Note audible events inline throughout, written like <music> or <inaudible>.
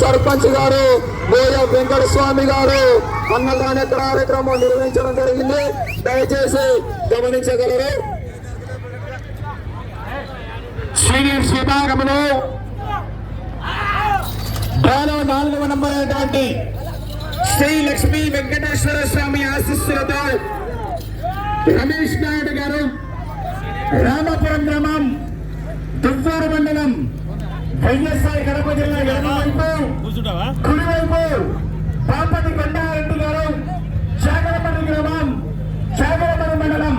సర్పంచ్ గారు బోయ వెంకట స్వామి గారు అన్నదాన కార్యక్రమం నిర్వహించడం జరిగింది. దయచేసి గమనించగలరు. సీనియర్స్ విభాగంలో డ్రాలో నాలుగవ నంబర్ అయినటువంటి శ్రీ లక్ష్మీ వెంకటేశ్వర స్వామి ఆశీస్సులతో రమేష్ నాయుడు గారు రామపురం గ్రామం దువ్వారు మండలం వైఎస్ఆర్ కడప జిల్లా ఎడమవైపు కుడివైపు పాపతి కొండారెడ్డి గారు చాగరపల్లి గ్రామం చాగరపల్లి మండలం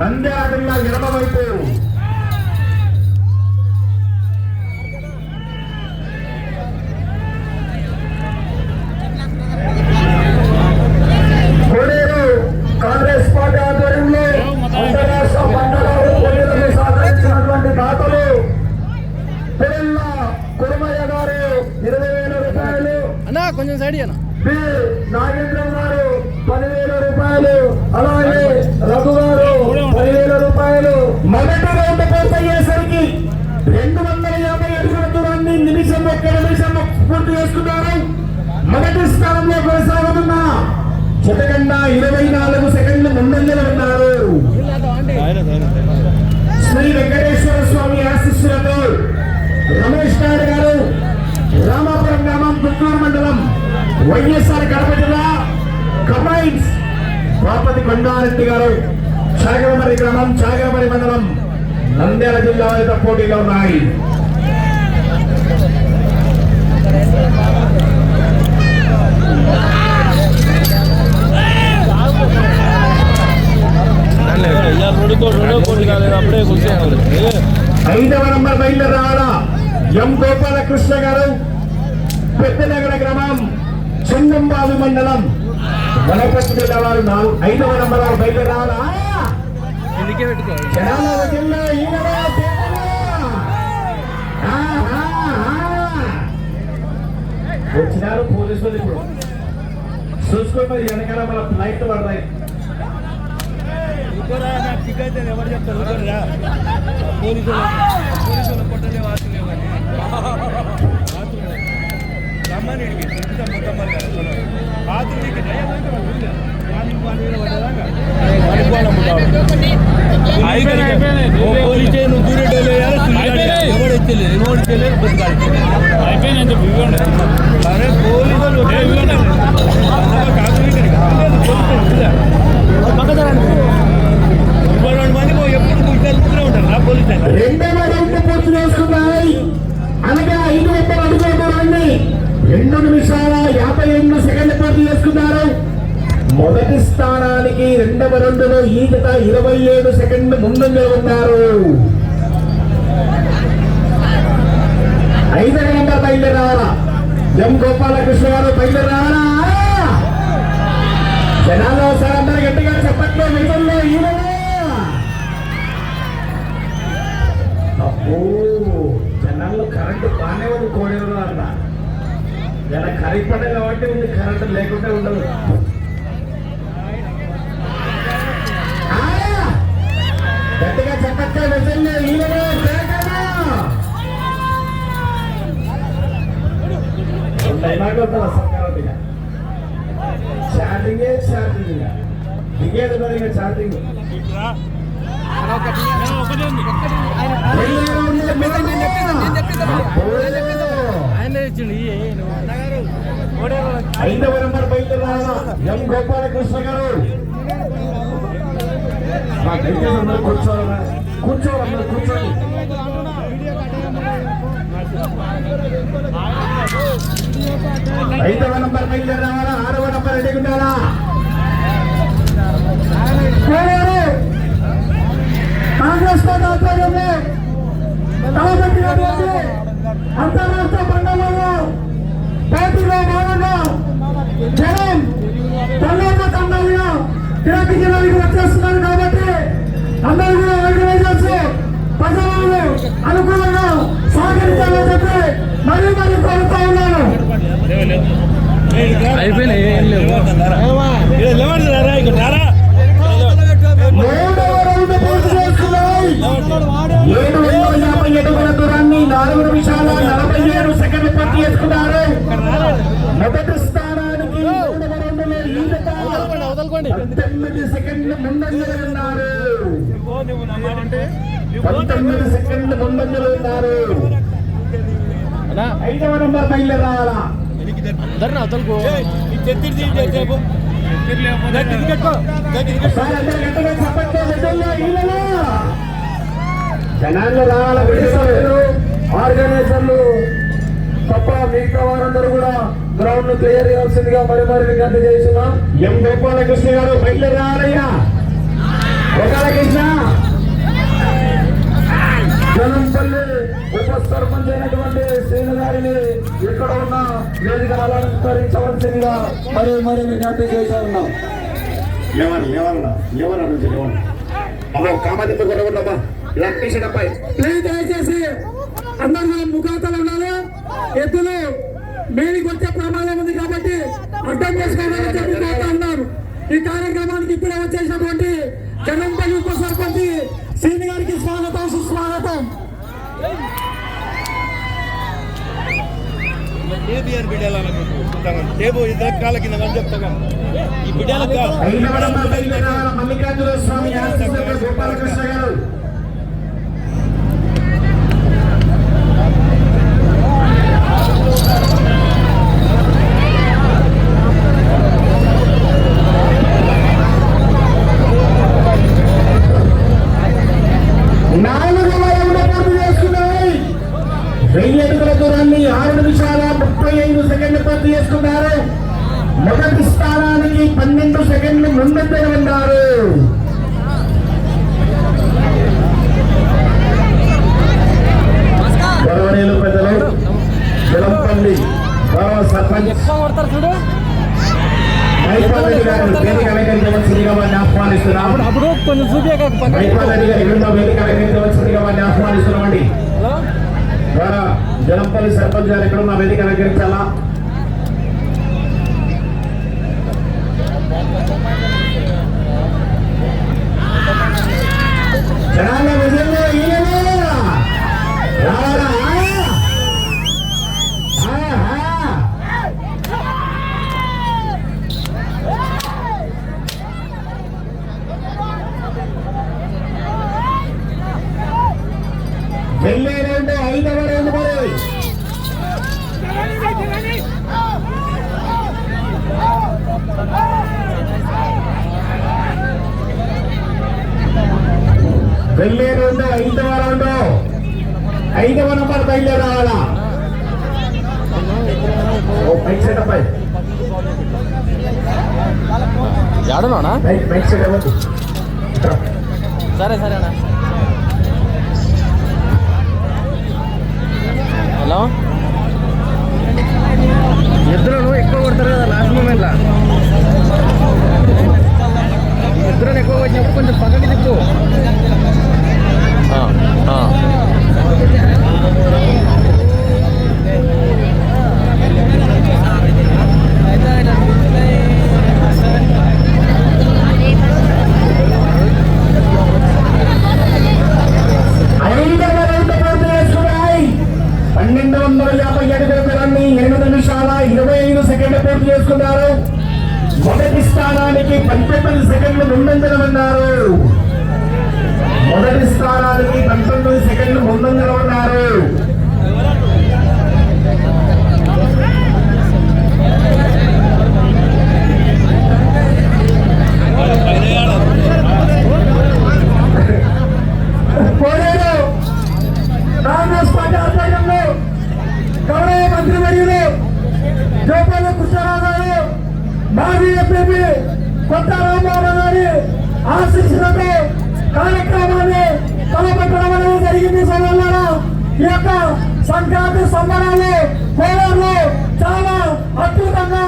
నంద్యాల జిల్లా ఎడమవైపు. స్థానం మొదటి స్థానంలో కొనసాగుతున్న చితకండ ఇరవై నాలుగు సెకండ్లు ముందంజలు ఉన్నారు. శ్రీ వెంకటేశ్వర స్వామి ఆశిస్సులతో రమేష్ నాయుడు గారు రామాపురం గ్రామం పుత్తూరు మండలం వైఎస్ఆర్ కడప జిల్లా కమైన్స్ బాపతి కొండారెడ్డి గారు చాగరమరి గ్రామం చాగరమరి మండలం నంద్యాల జిల్లా పోటీలో ఉన్నాయి. రెండుకో రెండో కోటి కాలేదు అప్పుడే కూర్చోవాలి ఐదవ నంబర్ బయలుదేరావాలా ఎం గోపాలకృష్ణ గారు? పెద్దనగర గ్రామం చెంగంబావి మండలం. వనపర్తి జిల్లా వారు నాలుగు ఐదవ నంబర్ వారు జిల్లా ఆ, ఆ. వచ్చినారు పోలీసులు ఇప్పుడు. చూసుకొని మరి వెనకాల మన ఫ్లైట్ పడతాయి. అయితే ఎవరు చెప్తారు. పోలీసులు పోలీసులు కొట్టలే వాసులే రమ్మని బాత్రూమ్కి పోలీస్ నువ్వు దూరేటోళ్ళు ఎవడు ఎత్తలేదు ఎవడు ఎత్తలేదు బతుకాలి అయిపోయింది అరే పోలీసులు మంది ఎప్పుడు ఉంటారు రెండవ పూర్తి చేసుకున్నాయి అనగా ఐదు వందల అడుగుల దూరాన్ని రెండు నిమిషాల యాభై ఎనిమిది సెకండ్ల పూర్తి చేసుకున్నారు మొదటి స్థానానికి రెండవ రెండులో ఈ ఇరవై ఏడు సెకండ్లు ముందంజలో ఉన్నారు. ఐదవ నంబర్ బయలుదేరాలా. ఎం గోపాలకృష్ణ గారు బయలుదేరాలా? ఇలా కరెంట్ పడే కాబట్టి ఉంది కరెంట్ లేకుండా ఉండదు. ఐదవ నెంబర్ బయలుదేరాలా ఎం గోపాలకృష్ణ గారు? కూర్చోవాలన్నా కూర్చోవాలన్నా కూర్చోండి. ఐదవ నంబర్ బయలుదేరాలా ఆరవ నంబర్ రెడీ కాంగ్రెస్ పార్టీ ఆధ్వర్యంలో తలపెట్టినటువంటి అంతరాష్ట్ర మండలంలో పార్టీలో భాగంగా జనం తల్లి కిరాకి జిల్లాకి వచ్చేస్తున్నారు కాబట్టి అందరూ కూడా ఆర్గనైజర్స్ ప్రజలను అనుకూలంగా సహకరించాలని చెప్పి మరీ మరీ కోరుతా ఉన్నాను అయిపోయినాయి మూడవ రౌండ్ పూర్తి ఏడు వందల యాభై అడుగుల దూరాన్ని నాలుగు నిమిషాల నలభై చేసుకున్నారు మొదటి స్థానానికి పంతొమ్మిది సెకండ్లు ముందంజలు ఉన్నారు. పంతొమ్మిది సెకండ్లు ముందంజలు ఉన్నారు. ఐదవ నంబర్ రావాలా జనాల్లో రావాల ఆర్గనైజర్లు. తప్ప మిగతా వారందరూ కూడా గ్రౌండ్ను క్లియర్ చేయాల్సిందిగా మరి మరి విజ్ఞప్తి చేస్తున్నాం. ఎం గోపాలకృష్ణ గారు బయలుదేరి రావాలయ్యా. గోపాలకృష్ణ. జనంపల్లి ఉప సర్పంచ్ అయినటువంటి శ్రీను గారిని ఇక్కడ ఉన్న వేదిక అలంకరించవలసిందిగా మరి మరి విజ్ఞప్తి చేస్తా ఉన్నాం. లేవాలి లేవాలన్నా లేవాలి అడుగు లేవాలి అమ్మో కొనకుండా లక్ష్మీ అబ్బాయి ప్లీజ్ దయచేసి అందరూ కూడా ముఖాతలు ఉండాలి. ఎద్దులు మేడికి వచ్చే ప్రమాదం ఉంది కాబట్టి అర్థం చేసుకోవాలని చెప్పి కోరుతా ఉన్నారు ఈ కార్యక్రమానికి ఇప్పుడే వచ్చేసినటువంటి జనంపల్లి ఉప సర్పంచ్ శ్రీని గారికి స్వాగతం సుస్వాగతం. టేబు ఇద్దరు కాళ్ళ కింద అని చెప్తా ఈ బిడ్డలకు కాదు మల్లికార్జున స్వామి గోపాలకృష్ణ గారు నాలుగు వరములు పూర్తి చేసుకున్నాయి వెయ్యి అడుగుల దూరాన్ని ఆరు నిమిషాల ముప్పై ఐదు సెకండ్లు పూర్తి చేసుకున్నారు. మొదటి స్థానానికి పన్నెండు సెకండ్లు ముందే ఉన్నారు. గౌరవనీయులు పెద్దలు జలంపల్లి గౌరవ సర్పంచ్ మైపాలరెడ్డి గారు వేదిక అలంకరించవలసిందిగా వారిని ఆహ్వానిస్తున్నాం అప్పుడు కొంచెం వారిని ఆహ్వానిస్తున్నామండి. ద్వారా జలంపల్లి సర్పంచ్ గారు ఎక్కడ ఉన్న వేదిక అలంకరించాలా అబ్బాయి. సరే సరే అన్న. హలో? ఇద్దరు ఎక్కువ కొడతారు కదా లాస్ట్ మూమెంట్లో ఇద్దరు ఎక్కువ వచ్చినప్పుడు కొంచెం పక్కకి తిప్పు ఐదవ రౌండ్ పూర్తి చేసుకున్నాయి పన్నెండు వందల యాభై అడుగుల దూరాన్ని ఎనిమిది నిమిషాల ఇరవై ఐదు సెకండ్లు పూర్తి చేసుకున్నారు. మొదటి స్థానానికి పంతొమ్మిది సెకండ్లు ముందంజల అన్నారు మొదటి స్థానానికి పంతొమ్మిది సెకండ్లు ముందంజల అన్నారు కాంగ్రెస్ పార్టీ ఆధ్వర్యంలో గౌరవ మంత్రి వర్యులు జోపల్లి కృష్ణరావు గారు మాజీ ఎంపీ కొత్త రామారావు గారి ఆశీస్సులతో కార్యక్రమాన్ని తలపెట్టడం అనేది జరిగింది సోదరులారా. ఈ యొక్క సంక్రాంతి సంబరాలు కోలార్లు చాలా అద్భుతంగా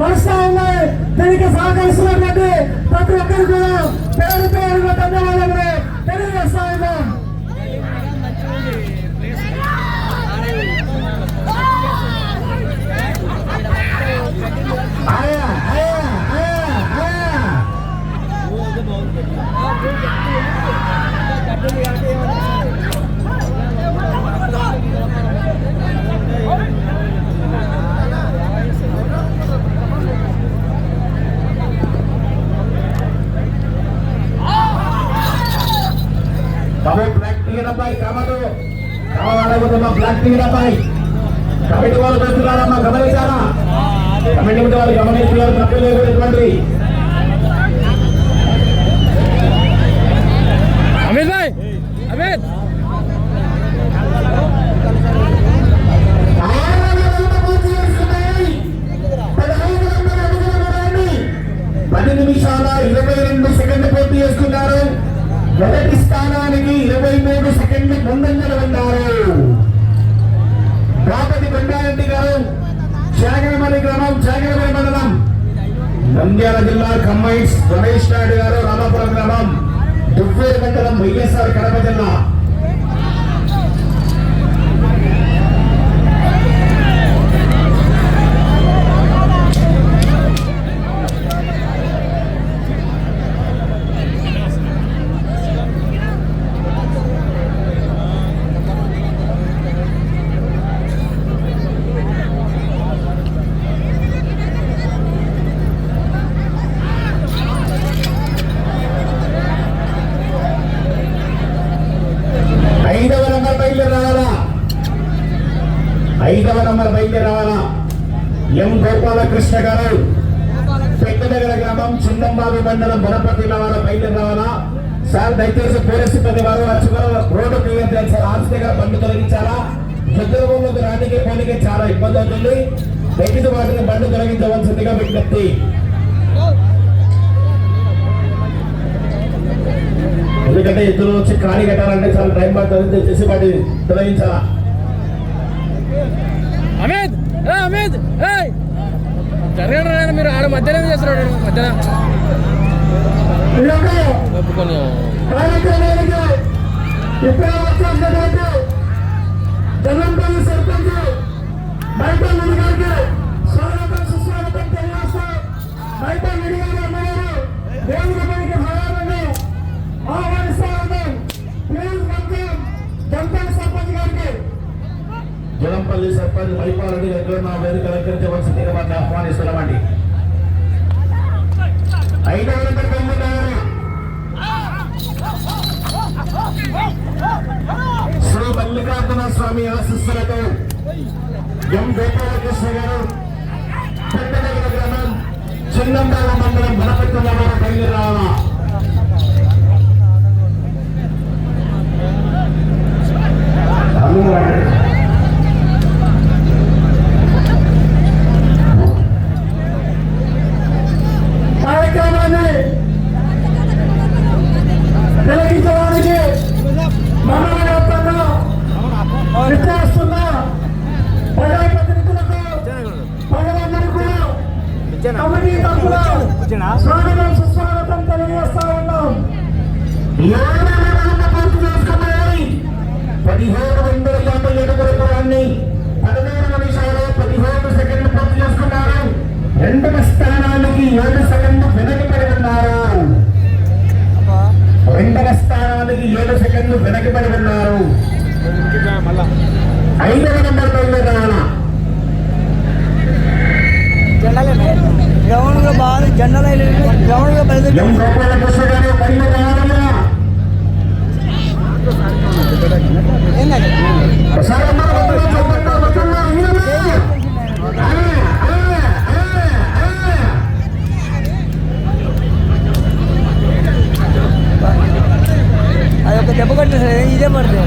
నడుస్తా ఉన్నాయి. దీనికి సహకరిస్తున్నటువంటి ప్రతి ఒక్కరు కూడా పేరు పేరుగా ధన్యవాదాలు తెలియజేస్తాయి Kami black tinggi dapat, kami tuh, kamu black tiga. Kami bersaudara, kami. ఉంటే వాళ్ళు గమనిస్తున్నారు లేదు ఎటువంటి అమిత్ భాయ్ అమిత్ పది నిమిషాల ఇరవై రెండు సెకండ్లు పూర్తి చేసుకున్నారు మొదటి స్థానానికి ఇరవై మూడు సెకండ్లు ముందంజలు ఉన్నారు. రాపతి కొండారెడ్డి గారు చాగరమల్లి గ్రామం చాగరమల్లి మండలం. నంద్యాల జిల్లా కమ్మైన్స్ రమేష్ నాయుడు గారు రామాపురం గ్రామం. దువ్వేరు మండలం వైఎస్ఆర్ కడప జిల్లా ఐదవ నంబర్ బయలుదేరి రావాలా ఐదవ నంబర్ బయట రావాలా? ఎం గోపాలకృష్ణ గారు? పెద్దనగర గ్రామం చిన్నంబాబు మండలం బనపతి వారు బయట రావాలా? సార్ దయచేసి పోలీసు సిబ్బంది వారు రోడ్డు క్లియర్ చేయాలి సార్. ఆఫీస్ బండి తొలగించాలా? యుద్ధంలోకి రానికి పోనీకి చాలా ఇబ్బంది అవుతుంది. దయచేసి వాటిని బండి తొలగించవలసిందిగా విజ్ఞప్తి. ఎందుకంటే ఇద్దరు వచ్చి ఖాళీ కట్టాలంటే చాలా టైం పడుతుంది. దయచేసి వాటిని తొలగించాలా? అమిత్ ఏయ్! జరగడం రాయన మీరు ఆడ మధ్యలో ఏం చేస్తున్నాడు మధ్యన ఒప్పుకొని కార్యక్రమానికి ఇప్పుడే వచ్చేసినటువంటి జగన్పల్లి సర్పంచ్ మైపల్ రెడ్డి గారికి స్వాగతం సుస్వాగతం తెలియజేస్తూ మైపల్ రెడ్డి గారు అమ్మగారు దేవుడి పనికి భయాలను ఆహ్వానిస్తా ఉన్నాం ప్లీజ్ వెల్కమ్ జంపల్ సర్పంచ్ గారికి జలంపల్లి సర్పంచ్ మైపాలని దగ్గర నా మా వేదిక అలంకరించవలసిందిగా వారిని ఆహ్వానిస్తున్నామండి. ఐదవ శ్రీ మల్లికార్జున స్వామి ఆశిస్సులతో ఎం గోపాలకృష్ణ గారు పెద్దనగర గ్రామం చిన్నంబాల మండలం వనపట్ల వారు బయలుదేరాలా కార్యక్రమాన్ని కమిటీ తరఫున స్వాగతం సుస్వాగతం తెలియజేస్తా ఉన్నాం. పూర్తి చేసుకున్నాయి పదిహేడు వందల యాభై ఏడు రూపాయలని పదమూడు నిమిషాలు సెకండ్లు పూర్తి చేసుకున్నారు. రెండవ స్థానానికి ఏడు సెకండ్లు వెనకబడి ఉన్నారు. రెండవ స్థానానికి ఏడు సెకండ్లు వెనకబడి ఉన్నారు. ఐదవ నెంబర్ ಜನರಲ್ಲಿ ಶ್ರವಣ ಬೆಳೆದಿದೆ ಅದೊಂದು ದೆಬ್ಬ ಕಟ್ಟಿದ್ರೆ ಇದೇ ಮಾಡ್ತೇವೆ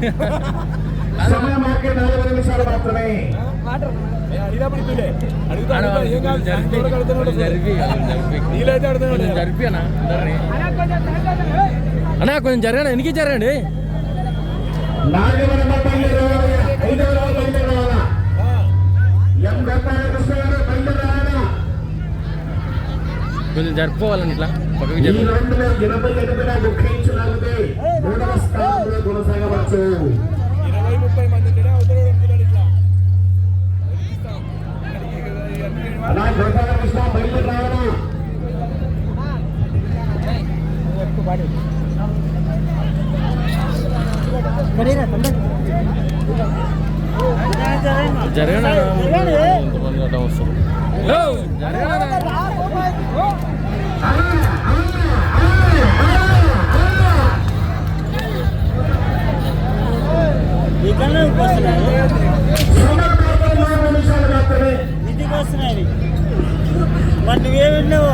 <laughs> ఎం గంటాల కృష్ణ గారు బయలుదేరాలా కొంచెం జరుపుకోవాలని ఇట్లా పక్కకి జరుపు. స్థానంలో కొనసాగవచ్చు అలా గంటాల కృష్ణ బయలుదేరాలా జరగండి అన్న. ఇంతమంది అడ్డం వస్తారు జరగండి ఇంటికి వస్తున్నాయి మరి నువ్వేమిన్నావు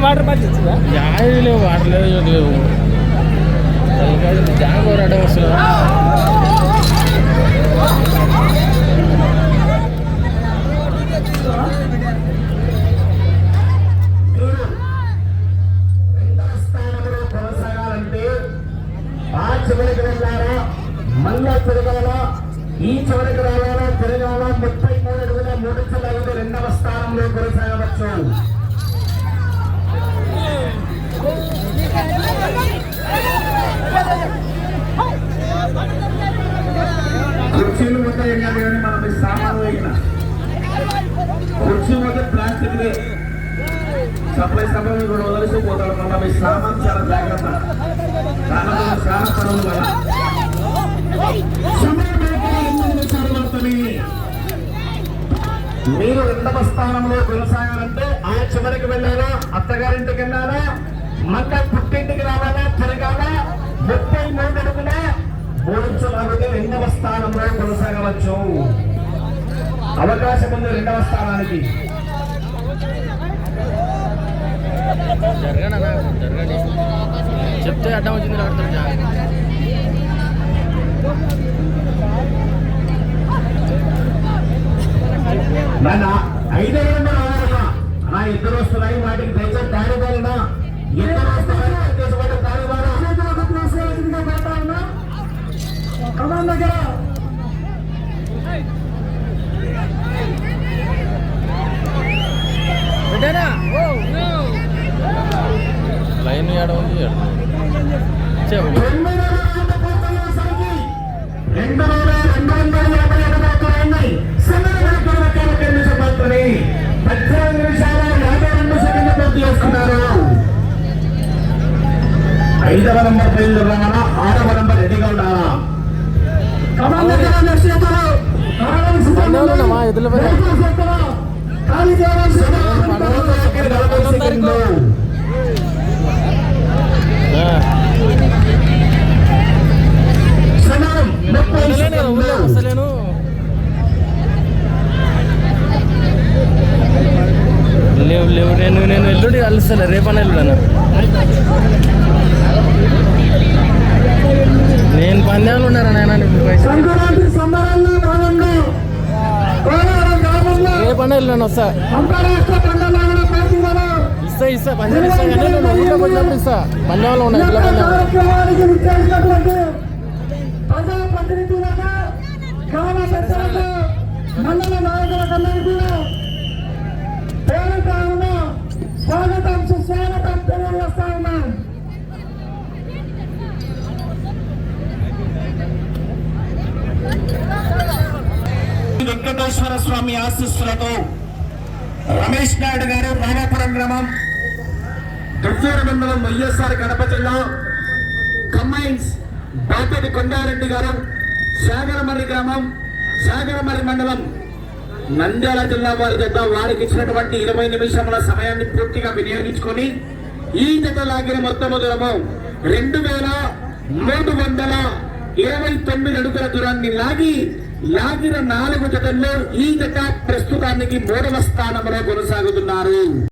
వాటర్ పట్టించుదా జాయి లేవు వాటర్ లేదు లేవు జాగోరు అడ్డం చివరికి మళ్ళా తిరగాలా ఈ చివరికి రావాలా తిరగాల ముప్పై మూడు అడుగుల మూడు చెల్లెలతో రెండవ స్థానంలో కొనసాగవచ్చు. కుర్చీలు ఉంటాయి కానీ మనం ఈ సామాను వేగిన కుర్చీ పోతే ప్లాస్టిక్ సప్లై సభలు కూడా వదిలిసిపోతాడు మన మీ సామాన్ చాలా జాగ్రత్త. దానిలో చాలా పనులు కదా. మీరు రెండవ స్థానంలో కొనసాగాలంటే ఆ చివరికి వెళ్ళారా అత్తగారింటికి వెళ్ళాలా? మళ్ళా పుట్టింటికి రావాలా? తిరగాలా? ముప్పై మూడు అడుగుల ఓడించడానికి రెండవ స్థానంలో కొనసాగవచ్చు. అవకాశం ఉంది రెండవ స్థానానికి. జరగండి జరగండి చెప్తే అడ్డం వచ్చింది ఐదో నా ఇద్దరు వస్తున్నాయి వాటికి దయచేసి దారి బాలనా? ఇద్దరు వస్తున్నాయి కమాన్ దగ్గర. లైన్ ఆడ ఉంది? రెండు వేల రెండు వందల యాభై ఐదు వెనకాల ఒక నిమిషం మాత్రమే పద్దెనిమిది నిమిషాల యాభై రెండు సెకండ్లు పూర్తి చేసుకున్నారు ఐదవ నంబర్ బయలు రావాలా ఆరవ నంబర్ రెడీగా ఉండాలా కమాన్ దగ్గర నడిచేస్తారు పండుగలోనమ్మా, ఎద్దుల పని. ఖాళీ చేయాల్సిన లేవు లేవు నేను నేను ఎల్లుండి కలుస్తాను రేపన్నా ఎల్లుడన్నా నేను పందాలు ఉన్నారా నాయన రేపన్నా పైసలు ఎల్లుండి వస్తా ఇస్తా ఇస్తా పందాలు ఇస్తా కానీ నేను ఊళ్ళో ఇస్తా పందాలు ఉన్నాయి పందాలు గ్రామ పెద్దలకు మండల నాయకులకందరికీ కూడా పేరుగా ఉన్న స్వాగతం సుస్వాగతం తెలియజేస్తా ఉన్నాం వెంకటేశ్వర స్వామి ఆశీస్సులతో రమేష్ నాయుడు గారు రామాపురం గ్రామం దువ్వూరు మండలం వైఎస్ఆర్ కడప జిల్లా కమ్మైన్స్ బాపేటి కొండారెడ్డి గారు సాగరమర్రి గ్రామం సాగరమర్రి మండలం. నంద్యాల జిల్లా వారి జత వారికి ఇచ్చినటువంటి ఇరవై నిమిషముల సమయాన్ని పూర్తిగా వినియోగించుకొని ఈ జత లాగిన మొత్తము దూరము రెండు వేల మూడు వందల ఇరవై తొమ్మిది అడుగుల దూరాన్ని లాగి లాగిన నాలుగు జతల్లో ఈ జత ప్రస్తుతానికి మూడవ స్థానంలో కొనసాగుతున్నారు.